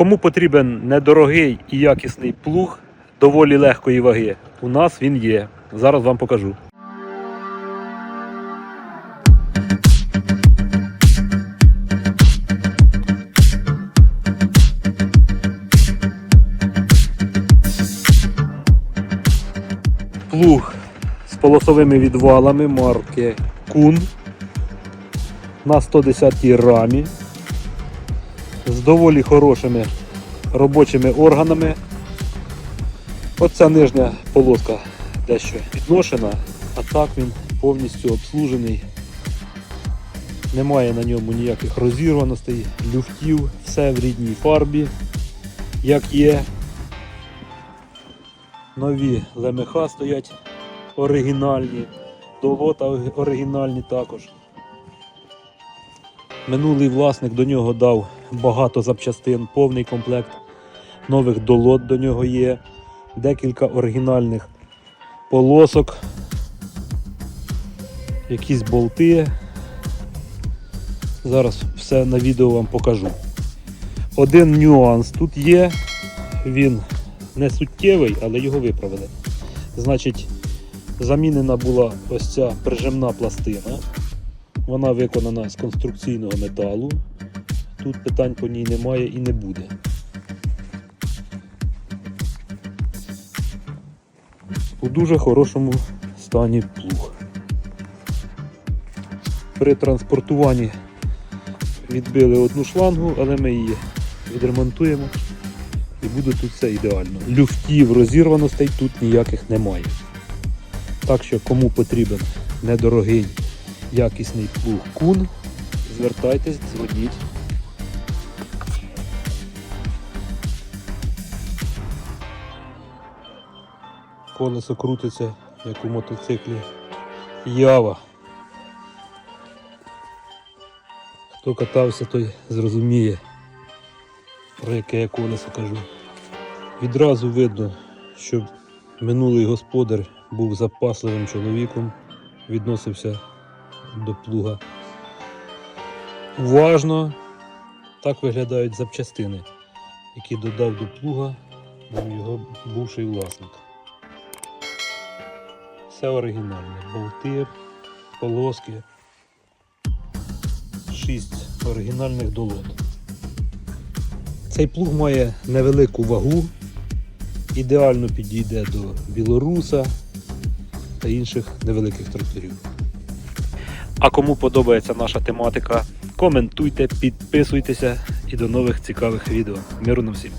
Кому потрібен недорогий і якісний плуг доволі легкої ваги, у нас він є. Зараз вам покажу. Плуг з полосовими відвалами марки Кун на 110 рамі з доволі хорошими робочими органами. Оця нижня полоска дещо підношена, а так він повністю обслужений. Немає на ньому ніяких розірваностей, люфтів, все в рідній фарбі, як є. Нові лемеха стоять оригінальні, долота оригінальні також. Минулий власник до нього дав багато запчастин, повний комплект нових долот до нього є, декілька оригінальних полосок, якісь болти. Зараз все на відео вам покажу. Один нюанс тут є, він не суттєвий, але його виправили. Значить, замінена була ось ця прижимна пластина. Вона виконана з конструкційного металу. Тут питань по ній немає і не буде. У дуже хорошому стані плуг. При транспортуванні відбили одну шлангу, але ми її відремонтуємо і буде тут все ідеально. Люфтів, розірваностей тут ніяких немає. Так що кому потрібен недорогий якісний плуг кун, звертайтесь, дзвоніть. Колесо крутиться, як у мотоциклі. Ява. Хто катався, той зрозуміє, про яке я колесо кажу. Відразу видно, що минулий господар був запасливим чоловіком, відносився до плуга. Уважно так виглядають запчастини, які додав до плуга його бувший власник. Все оригінальне. Болти, полоски, шість оригінальних долот. Цей плуг має невелику вагу, ідеально підійде до білоруса та інших невеликих тракторів. А кому подобається наша тематика, коментуйте, підписуйтеся і до нових цікавих відео. Миру нам всім!